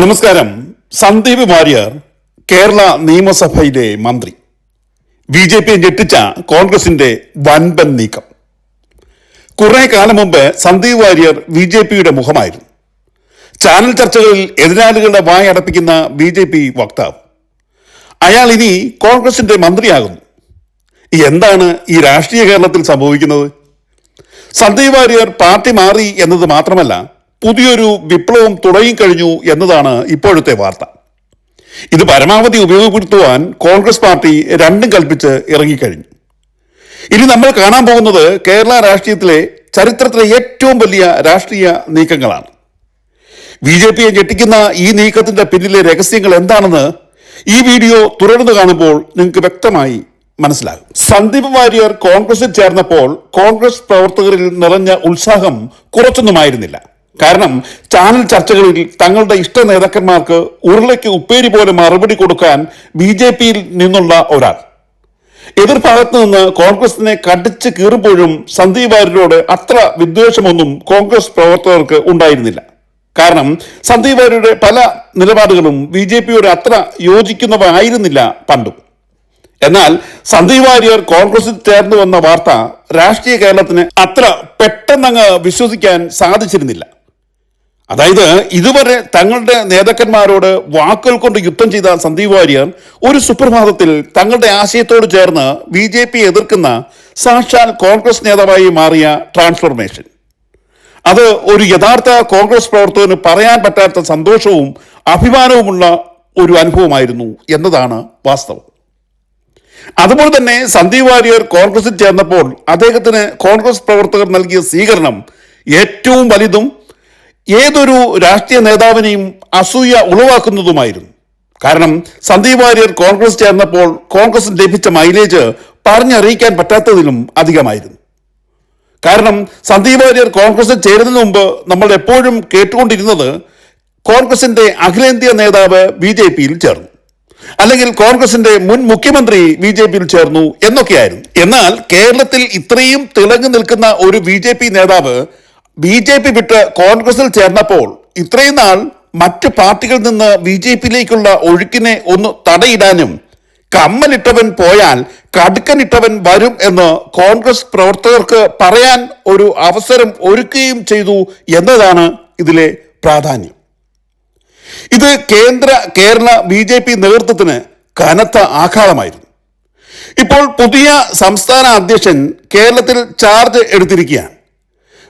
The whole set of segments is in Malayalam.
നമസ്കാരം. സന്ദീപ് വാര്യർ കേരള നിയമസഭയിലെ മന്ത്രി. ബി ജെ പിയെ ഞെട്ടിച്ച കോൺഗ്രസിന്റെ വൻപൻ നീക്കം. കുറെ കാലം മുമ്പ് സന്ദീപ് വാര്യർ ബി ജെ പിയുടെ മുഖമായിരുന്നു. ചാനൽ ചർച്ചകളിൽ എതിരാളികളുടെ വായ അടപ്പിക്കുന്ന ബി ജെ പി വക്താവ്. അയാൾ ഇനി കോൺഗ്രസിന്റെ മന്ത്രിയാകുന്നു. എന്താണ് ഈ രാഷ്ട്രീയ കേരളത്തിൽ സംഭവിക്കുന്നത്? സന്ദീപ് വാര്യർ പാർട്ടി മാറി എന്നത് മാത്രമല്ല പുതിയൊരു വിപ്ലവം തുടങ്ങിക്കഴിഞ്ഞു എന്നതാണ് ഇപ്പോഴത്തെ വാർത്ത. ഇത് പരമാവധി ഉപയോഗപ്പെടുത്തുവാൻ കോൺഗ്രസ് പാർട്ടി രണ്ടും കൽപ്പിച്ച് ഇറങ്ങിക്കഴിഞ്ഞു. ഇനി നമ്മൾ കാണാൻ പോകുന്നത് കേരള രാഷ്ട്രീയത്തിലെ ചരിത്രത്തിലെ ഏറ്റവും വലിയ രാഷ്ട്രീയ നീക്കങ്ങളാണ്. ബി ജെ പിയെ ഞെട്ടിക്കുന്ന ഈ നീക്കത്തിന്റെ പിന്നിലെ രഹസ്യങ്ങൾ എന്താണെന്ന് ഈ വീഡിയോ തുടർന്ന് കാണുമ്പോൾ നിങ്ങൾക്ക് വ്യക്തമായി മനസ്സിലാകും. സന്ദീപ് വാര്യർ കോൺഗ്രസിൽ ചേർന്നപ്പോൾ കോൺഗ്രസ് പ്രവർത്തകരിൽ നിറഞ്ഞ ഉത്സാഹം കുറച്ചൊന്നുമായിരുന്നില്ല. കാരണം ചാനൽ ചർച്ചകളിൽ തങ്ങളുടെ ഇഷ്ട നേതാക്കന്മാർക്ക് ഉരുളയ്ക്ക് ഉപ്പേരി പോലെ മറുപടി കൊടുക്കാൻ ബി ജെ പിയിൽ നിന്നുള്ള ഒരാൾ. എതിർഭാഗത്ത് നിന്ന് കോൺഗ്രസിനെ കടിച്ച് കീറുമ്പോഴും സന്ദീപ് വാര്യരോട് അത്ര വിദ്വേഷമൊന്നും കോൺഗ്രസ് പ്രവർത്തകർക്ക് ഉണ്ടായിരുന്നില്ല. കാരണം സന്ദീപ് വാര്യരുടെ പല നിലപാടുകളും ബി ജെ പിയോട് അത്ര യോജിക്കുന്നവ ആയിരുന്നില്ല പണ്ടും. എന്നാൽ സന്ദീപ് വാര്യർ കോൺഗ്രസിൽ ചേർന്നു വന്ന വാർത്ത രാഷ്ട്രീയ കേരളത്തിന് അത്ര പെട്ടെന്നങ്ങ് വിശ്വസിക്കാൻ സാധിച്ചിരുന്നില്ല. അതായത് ഇതുവരെ തങ്ങളുടെ നേതാക്കന്മാരോട് വാക്കുകൾ കൊണ്ട് യുദ്ധം ചെയ്ത സന്ദീപ് വാര്യർ ഒരു സുപ്രഭാതത്തിൽ തങ്ങളുടെ ആശയത്തോട് ചേർന്ന് ബി ജെ പി എതിർക്കുന്ന സാക്ഷാൽ കോൺഗ്രസ് നേതാവായി മാറിയ ട്രാൻസ്ഫോർമേഷൻ. അത് ഒരു യഥാർത്ഥ കോൺഗ്രസ് പ്രവർത്തകന് പറയാൻ പറ്റാത്ത സന്തോഷവും അഭിമാനവുമുള്ള ഒരു അനുഭവമായിരുന്നു എന്നതാണ് വാസ്തവം. അതുപോലെ തന്നെ സന്ദീപ് വാര്യർ കോൺഗ്രസിൽ ചേർന്നപ്പോൾ അദ്ദേഹത്തിന് കോൺഗ്രസ് പ്രവർത്തകർ നൽകിയ സ്വീകരണം ഏറ്റവും വലുതും ഏതൊരു രാഷ്ട്രീയ നേതാവിനെയും അസൂയ ഉളവാക്കുന്നതുമായിരുന്നു. കാരണം സന്ദീപ് വാര്യർ കോൺഗ്രസ് ചേർന്നപ്പോൾ കോൺഗ്രസിന് ലഭിച്ച മൈലേജ് പറഞ്ഞറിയിക്കാൻ പറ്റാത്തതിലും അധികമായിരുന്നു. കാരണം സന്ദീപ് വാര്യർ കോൺഗ്രസിൽ ചേരുന്നതിന് മുമ്പ് നമ്മൾ എപ്പോഴും കേട്ടുകൊണ്ടിരുന്നത് കോൺഗ്രസിന്റെ അഖിലേന്ത്യാ നേതാവ് ബി ജെ പിയിൽ ചേർന്നു. അല്ലെങ്കിൽ കോൺഗ്രസിന്റെ മുൻ മുഖ്യമന്ത്രി ബി ജെ പിയിൽ ചേർന്നു എന്നൊക്കെയായിരുന്നു. എന്നാൽ കേരളത്തിൽ ഇത്രയും തിളങ്ങി നിൽക്കുന്ന ഒരു ബി ജെ പി നേതാവ് ബി ജെ പി വിട്ട് കോൺഗ്രസിൽ ചേർന്നപ്പോൾ ഇത്രയും നാൾ മറ്റു പാർട്ടികളിൽ നിന്ന് ബി ജെ പിയിലേക്കുള്ള ഒഴുക്കിനെ ഒന്ന് തടയിടാനും കമ്മലിട്ടവൻ പോയാൽ കടുക്കനിട്ടവൻ വരും എന്ന് കോൺഗ്രസ് പ്രവർത്തകർക്ക് പറയാൻ ഒരു അവസരം ഒരുക്കുകയും ചെയ്തു എന്നതാണ് ഇതിലെ പ്രാധാന്യം. ഇത് കേന്ദ്ര കേരള ബി ജെ പി നേതൃത്വത്തിന് കനത്ത ആഘാതമായിരുന്നു. ഇപ്പോൾ പുതിയ സംസ്ഥാന അധ്യക്ഷൻ കേരളത്തിൽ ചാർജ് എടുത്തിരിക്കുകയാണ്.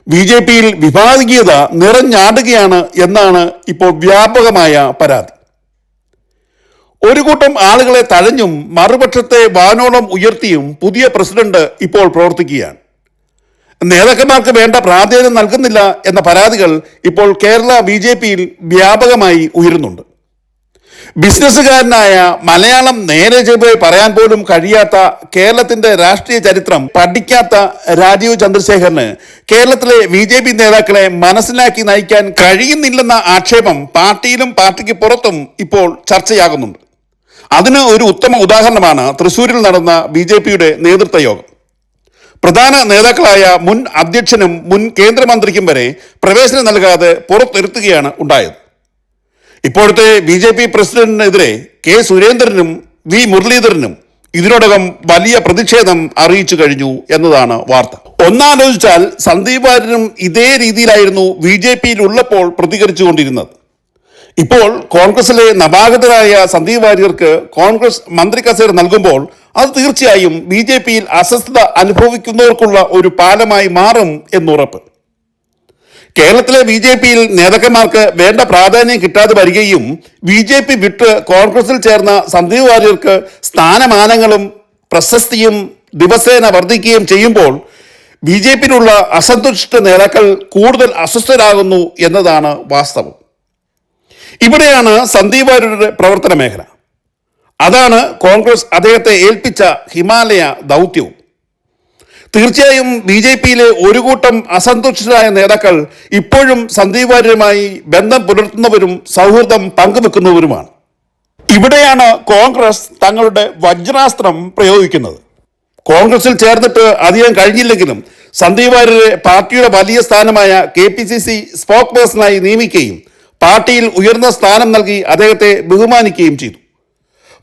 ബി ജെ പിയിൽ വിഭാഗീയത നിറഞ്ഞാടുകയാണ് എന്നാണ് ഇപ്പോൾ വ്യാപകമായ പരാതി. ഒരു കൂട്ടം ആളുകളെ തഴഞ്ഞും മറുപക്ഷത്തെ വാനോളം ഉയർത്തിയും പുതിയ പ്രസിഡന്റ് ഇപ്പോൾ പ്രവർത്തിക്കുകയാണ്. നേതാക്കന്മാർക്ക് വേണ്ട പ്രാധാന്യം നൽകുന്നില്ല എന്ന പരാതികൾ ഇപ്പോൾ കേരള ബി വ്യാപകമായി ഉയരുന്നുണ്ട്. ബിസിനസ്സുകാരനായ മലയാളം നേരെ ചെയ്ത് പറയാൻ പോലും കഴിയാത്ത കേരളത്തിന്റെ രാഷ്ട്രീയ ചരിത്രം പഠിക്കാത്ത രാജീവ് ചന്ദ്രശേഖറിന് കേരളത്തിലെ ബി ജെ പി നേതാക്കളെ മനസ്സിലാക്കി നയിക്കാൻ കഴിയുന്നില്ലെന്ന ആക്ഷേപം പാർട്ടിയിലും പാർട്ടിക്ക് പുറത്തും ഇപ്പോൾ ചർച്ചയാകുന്നുണ്ട്. അതിന് ഒരു ഉത്തമ ഉദാഹരണമാണ് തൃശൂരിൽ നടന്ന ബി ജെ പിയുടെ നേതൃത്വ യോഗം പ്രധാന നേതാക്കളായ മുൻ അധ്യക്ഷനും മുൻ കേന്ദ്രമന്ത്രിക്കും വരെ പ്രവേശനം നൽകാതെ പുറത്തിരുത്തുകയാണ് ഉണ്ടായത്. ഇപ്പോഴത്തെ ബി ജെ പി പ്രസിഡന്റിനെതിരെ കെ സുരേന്ദ്രനും വി മുരളീധരനും ഇതിനോടകം വലിയ പ്രതിഷേധം അറിയിച്ചു കഴിഞ്ഞു എന്നതാണ് വാർത്ത. ഒന്നാലോചിച്ചാൽ സന്ദീപ് വാര്യനും ഇതേ രീതിയിലായിരുന്നു ബി ജെ പിയിൽ ഉള്ളപ്പോൾ പ്രതികരിച്ചുകൊണ്ടിരുന്നത്. ഇപ്പോൾ കോൺഗ്രസിലെ നവാഗതരായ സന്ദീപ് വാര്യർക്ക് കോൺഗ്രസ് മന്ത്രി കസേര നൽകുമ്പോൾ അത് തീർച്ചയായും ബി ജെ പിയിൽ അസ്വസ്ഥത അനുഭവിക്കുന്നവർക്കുള്ള ഒരു പാലമായി മാറും എന്നുറപ്പ്. കേരളത്തിലെ ബി ജെ പിയിൽ നേതാക്കന്മാർക്ക് വേണ്ട പ്രാധാന്യം കിട്ടാതെ വരികയും ബി ജെ പി വിട്ട് കോൺഗ്രസിൽ ചേർന്ന സന്ദീപ് വാര്യർക്ക് സ്ഥാനമാനങ്ങളും പ്രശസ്തിയും ദിവസേന വർദ്ധിക്കുകയും ചെയ്യുമ്പോൾ ബി ജെ പിയിലുള്ള അസന്തുഷ്ട നേതാക്കൾ കൂടുതൽ അസ്വസ്ഥരാകുന്നു എന്നതാണ് വാസ്തവം. ഇവിടെയാണ് സന്ദീപ് വാര്യരുടെ പ്രവർത്തന മേഖല. അതാണ് കോൺഗ്രസ് അദ്ദേഹത്തെ ഏൽപ്പിച്ച ഹിമാലയ ദൗത്യവും. തീർച്ചയായും ബി ജെ പിയിലെ ഒരു കൂട്ടം അസന്തുഷ്ടരായ നേതാക്കൾ ഇപ്പോഴും സന്ദീപ് വാര്യരുമായി ബന്ധം പുലർത്തുന്നവരും സൗഹൃദം പങ്കുവെക്കുന്നവരുമാണ്. ഇവിടെയാണ് കോൺഗ്രസ് തങ്ങളുടെ വജ്രാസ്ത്രം പ്രയോഗിക്കുന്നത്. കോൺഗ്രസിൽ ചേർന്നിട്ട് അധികം കഴിഞ്ഞില്ലെങ്കിലും സന്ദീപ് വാര്യരെ പാർട്ടിയുടെ വലിയ സ്ഥാനമായ കെ പി സി സി സ്പോക്ക് പേഴ്സണായി നിയമിക്കുകയും പാർട്ടിയിൽ ഉയർന്ന സ്ഥാനം നൽകി അദ്ദേഹത്തെ ബഹുമാനിക്കുകയും ചെയ്തു.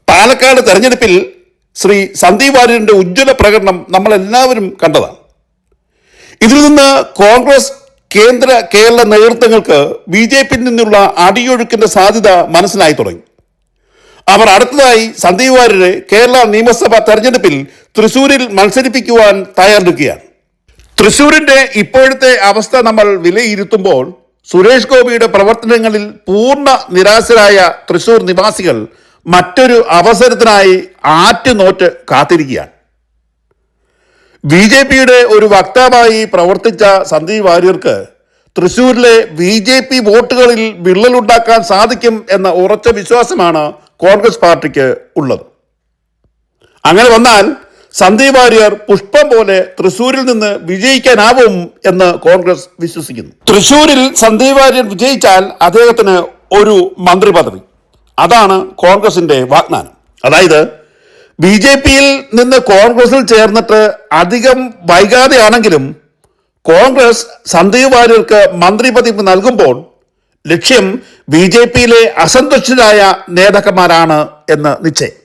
പാലക്കാട് തെരഞ്ഞെടുപ്പിൽ ശ്രീ സന്ദീപ് വാര്യരുടെ ഉജ്ജ്വല പ്രകടനം നമ്മളെല്ലാവരും കണ്ടതാണ്. ഇതിൽ നിന്ന് കോൺഗ്രസ് കേന്ദ്ര കേരള നേതൃത്വങ്ങൾക്ക് ബി ജെ പിയിൽ നിന്നുള്ള അടിയൊഴുക്കിന്റെ സാധ്യത മനസ്സിലായി തുടങ്ങി. അവർ അടുത്തതായി സന്ദീപ് വാര്യരെ കേരള നിയമസഭാ തെരഞ്ഞെടുപ്പിൽ തൃശൂരിൽ മത്സരിപ്പിക്കുവാൻ തയ്യാറെടുക്കുകയാണ്. തൃശൂരിന്റെ ഇപ്പോഴത്തെ അവസ്ഥ നമ്മൾ വിലയിരുത്തുമ്പോൾ സുരേഷ് ഗോപിയുടെ പ്രവർത്തനങ്ങളിൽ പൂർണ നിരാശരായ തൃശൂർ നിവാസികൾ മറ്റൊരു അവസരത്തിനായി ആറ്റുനോറ്റ് കാത്തിരിക്കുകയാണ്. ബി ജെ പിയുടെ ഒരു വക്താവായി പ്രവർത്തിച്ച സന്ദീപ് വാര്യർക്ക് തൃശൂരിലെ ബി ജെ പി വോട്ടുകളിൽ വിള്ളലുണ്ടാക്കാൻ സാധിക്കും എന്ന ഉറച്ച വിശ്വാസമാണ് കോൺഗ്രസ് പാർട്ടിക്ക് ഉള്ളത്. അങ്ങനെ വന്നാൽ സന്ദീപ് വാര്യർ പുഷ്പം പോലെ തൃശൂരിൽ നിന്ന് വിജയിക്കാനാവും എന്ന് കോൺഗ്രസ് വിശ്വസിക്കുന്നു. തൃശൂരിൽ സന്ദീപ് വാര്യർ വിജയിച്ചാൽ അദ്ദേഹത്തിന് ഒരു മന്ത്രി പദവി അതാണ് കോൺഗ്രസിന്റെ വാഗ്ദാനം. അതായത് ബി ജെ പിയിൽ നിന്ന് കോൺഗ്രസിൽ ചേർന്നിട്ട് അധികം വൈകാതെയാണെങ്കിലും കോൺഗ്രസ് സന്ദീപ് വാര്യർക്ക് മന്ത്രി നൽകുമ്പോൾ ലക്ഷ്യം ബി ജെ പിയിലെ അസന്തുഷ്ടരായ നേതാക്കന്മാരാണ് എന്ന് നിശ്ചയം.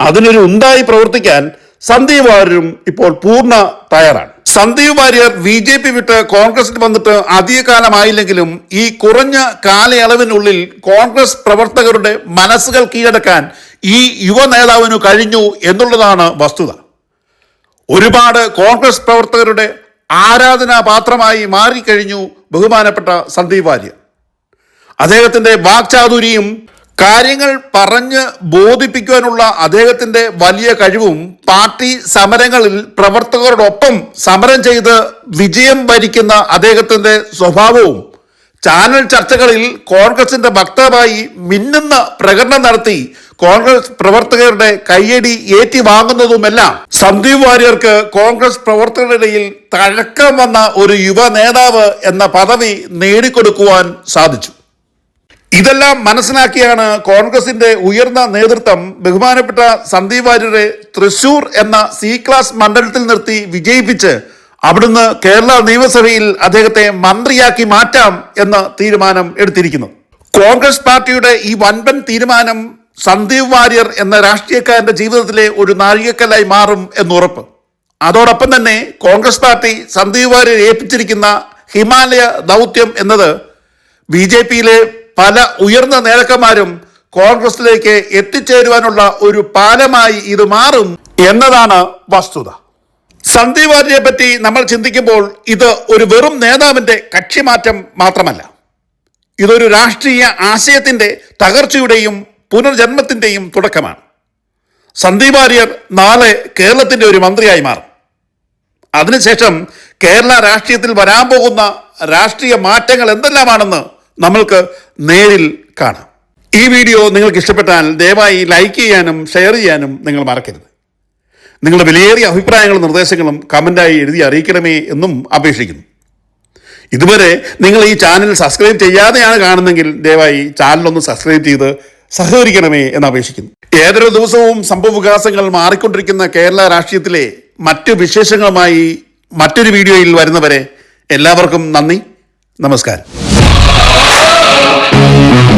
അതിനൊരു ഉണ്ടായി പ്രവർത്തിക്കാൻ സന്ദീപ് വാര്യരും ഇപ്പോൾ പൂർണ തയ്യാറാണ്. Sandeep Warrier B J P വിട്ട് കോൺഗ്രസിൽ വന്നിട്ട് അധിക കാലമായില്ലെങ്കിലും ഈ കുറഞ്ഞ കാലയളവിനുള്ളിൽ കോൺഗ്രസ് പ്രവർത്തകരുടെ മനസ്സുകൾ കീഴടക്കാൻ ഈ യുവ നേതാവിനു കഴിഞ്ഞു എന്നുള്ളതാണ് വസ്തുത. ഒരുപാട് കോൺഗ്രസ് പ്രവർത്തകരുടെ ആരാധനാപാത്രമായി മാറിക്കഴിഞ്ഞു ബഹുമാനപ്പെട്ട സന്ദീപ് വാര്യർ. അദ്ദേഹത്തിന്റെ വാക്ചാതുരിയും കാര്യങ്ങൾ പറഞ്ഞ് ബോധിപ്പിക്കുവാനുള്ള അദ്ദേഹത്തിന്റെ വലിയ കഴിവും പാർട്ടി സമരങ്ങളിൽ പ്രവർത്തകരോടൊപ്പം സമരം ചെയ്ത് വിജയം ഭരിക്കുന്ന അദ്ദേഹത്തിന്റെ സ്വഭാവവും ചാനൽ ചർച്ചകളിൽ കോൺഗ്രസിന്റെ വക്താവായി മിന്നുന്ന പ്രകടനം നടത്തി കോൺഗ്രസ് പ്രവർത്തകരുടെ കയ്യടി ഏറ്റുവാങ്ങുന്നതുമെല്ലാം സന്ദീപ് വാര്യർക്ക് കോൺഗ്രസ് പ്രവർത്തകരുടെ ഇടയിൽ തഴക്കം വന്ന ഒരു യുവ നേതാവ് എന്ന പദവി നേടിക്കൊടുക്കുവാൻ സാധിച്ചു. ഇതെല്ലാം മനസ്സിലാക്കിയാണ് കോൺഗ്രസിന്റെ ഉയർന്ന നേതൃത്വം ബഹുമാനപ്പെട്ട സന്ദീപ് വാര്യരെ തൃശൂർ എന്ന സി ക്ലാസ് മണ്ഡലത്തിൽ നിർത്തി വിജയിപ്പിച്ച് അവിടുന്ന് കേരള നിയമസഭയിൽ അദ്ദേഹത്തെ മന്ത്രിയാക്കി മാറ്റാം എന്ന തീരുമാനം എടുത്തിരിക്കുന്നു. കോൺഗ്രസ് പാർട്ടിയുടെ ഈ വൻപൻ തീരുമാനം സന്ദീപ് വാര്യർ എന്ന രാഷ്ട്രീയക്കാരന്റെ ജീവിതത്തിലെ ഒരു നാഴികക്കല്ലായി മാറും എന്നുറപ്പ്. അതോടൊപ്പം തന്നെ കോൺഗ്രസ് പാർട്ടി സന്ദീപ് വാര്യർ ഏൽപ്പിച്ചിരിക്കുന്ന ഹിമാലയ ദൗത്യം എന്നത് ബി ജെ പിയിലെ പല ഉയർന്ന നേതാക്കന്മാരും കോൺഗ്രസിലേക്ക് എത്തിച്ചേരുവാനുള്ള ഒരു പാലമായി ഇത് മാറും എന്നതാണ് വസ്തുത. സന്ദീപ് വാര്യരെ പറ്റി നമ്മൾ ചിന്തിക്കുമ്പോൾ ഇത് ഒരു വെറും നേതാവിന്റെ കക്ഷിമാറ്റം മാത്രമല്ല. ഇതൊരു രാഷ്ട്രീയ ആശയത്തിന്റെ തകർച്ചയുടെയും പുനർജന്മത്തിന്റെയും തുടക്കമാണ്. സന്ദീപ് വാര്യർ നാളെ കേരളത്തിന്റെ ഒരു മന്ത്രിയായി മാറും. അതിനുശേഷം കേരള രാഷ്ട്രീയത്തിൽ വരാൻ പോകുന്ന രാഷ്ട്രീയ മാറ്റങ്ങൾ എന്തെല്ലാമാണെന്ന് നമ്മൾക്ക് നേരിൽ കാണാം. ഈ വീഡിയോ നിങ്ങൾക്ക് ഇഷ്ടപ്പെട്ടാൽ ദയവായി ലൈക്ക് ചെയ്യാനും ഷെയർ ചെയ്യാനും നിങ്ങൾ മറക്കരുത്. നിങ്ങളുടെ വിലയേറിയ അഭിപ്രായങ്ങളും നിർദ്ദേശങ്ങളും കമന്റായി എഴുതി അറിയിക്കണമേ എന്നും അപേക്ഷിക്കുന്നു. ഇതുവരെ നിങ്ങൾ ഈ ചാനൽ സബ്സ്ക്രൈബ് ചെയ്യാതെയാണ് കാണുന്നെങ്കിൽ ദയവായി ചാനലൊന്ന് സബ്സ്ക്രൈബ് ചെയ്ത് സഹകരിക്കണമേ എന്ന് അപേക്ഷിക്കുന്നു. ഏതൊരു ദിവസവും സംഭവവികാസങ്ങൾ മാറിക്കൊണ്ടിരിക്കുന്ന കേരള രാഷ്ട്രീയത്തിലെ മറ്റു വിശേഷങ്ങളുമായി മറ്റൊരു വീഡിയോയിൽ വരുന്നവരെ എല്ലാവർക്കും നന്ദി. നമസ്കാരം. Thank you.